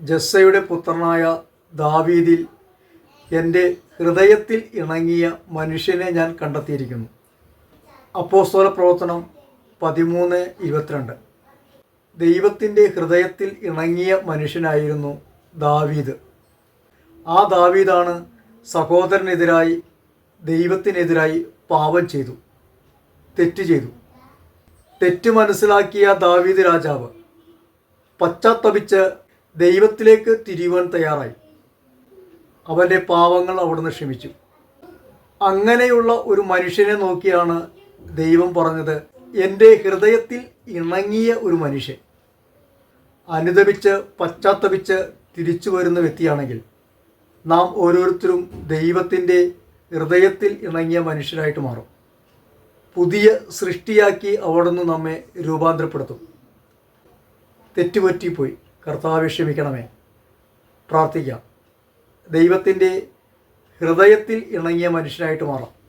ജസ്സയുടെ പുത്രനായ ദാവീദിൽ എന്റെ ഹൃദയത്തിൽ ഇണങ്ങിയ മനുഷ്യനെ ഞാൻ കണ്ടെത്തിയിരിക്കുന്നു. അപ്പോസ്തോല പ്രവർത്തനം പതിമൂന്ന് ഇരുപത്തിരണ്ട്. ദൈവത്തിന്റെ ഹൃദയത്തിൽ ഇണങ്ങിയ മനുഷ്യനായിരുന്നു ദാവീദ്. ആ ദാവീദാണ് സഹോദരനെതിരായി ദൈവത്തിനെതിരായി പാപം ചെയ്തു തെറ്റ് ചെയ്തു. തെറ്റ് മനസ്സിലാക്കിയ ദാവീദ് രാജാവ് പശ്ചാത്തപിച്ച് ദൈവത്തിലേക്ക് തിരിയുവാൻ തയ്യാറായി. അവന്റെ പാവങ്ങൾ അവിടുന്ന് ക്ഷമിച്ചു. അങ്ങനെയുള്ള ഒരു മനുഷ്യനെ നോക്കിയാണ് ദൈവം പറഞ്ഞത് എന്റെ ഹൃദയത്തിൽ ഇണങ്ങിയ ഒരു മനുഷ്യൻ. അനുദപിച്ച് പശ്ചാത്തപിച്ച് തിരിച്ചു വരുന്ന വ്യക്തിയാണെങ്കിൽ നാം ഓരോരുത്തരും ദൈവത്തിന്റെ ഹൃദയത്തിൽ ഇണങ്ങിയ മനുഷ്യരായിട്ട് മാറും. പുതിയ സൃഷ്ടിയാക്കി അവിടുന്ന് നമ്മെ രൂപാന്തരപ്പെടുത്തും. തെറ്റുപറ്റിപ്പോയി. കർത്താവ് ക്ഷമിക്കണമേ. പ്രാർത്ഥിക്കാം. ദൈവത്തിന്റെ ഹൃദയത്തിൽ ഇണങ്ങിയ മനുഷ്യനായിട്ട് മാറാം.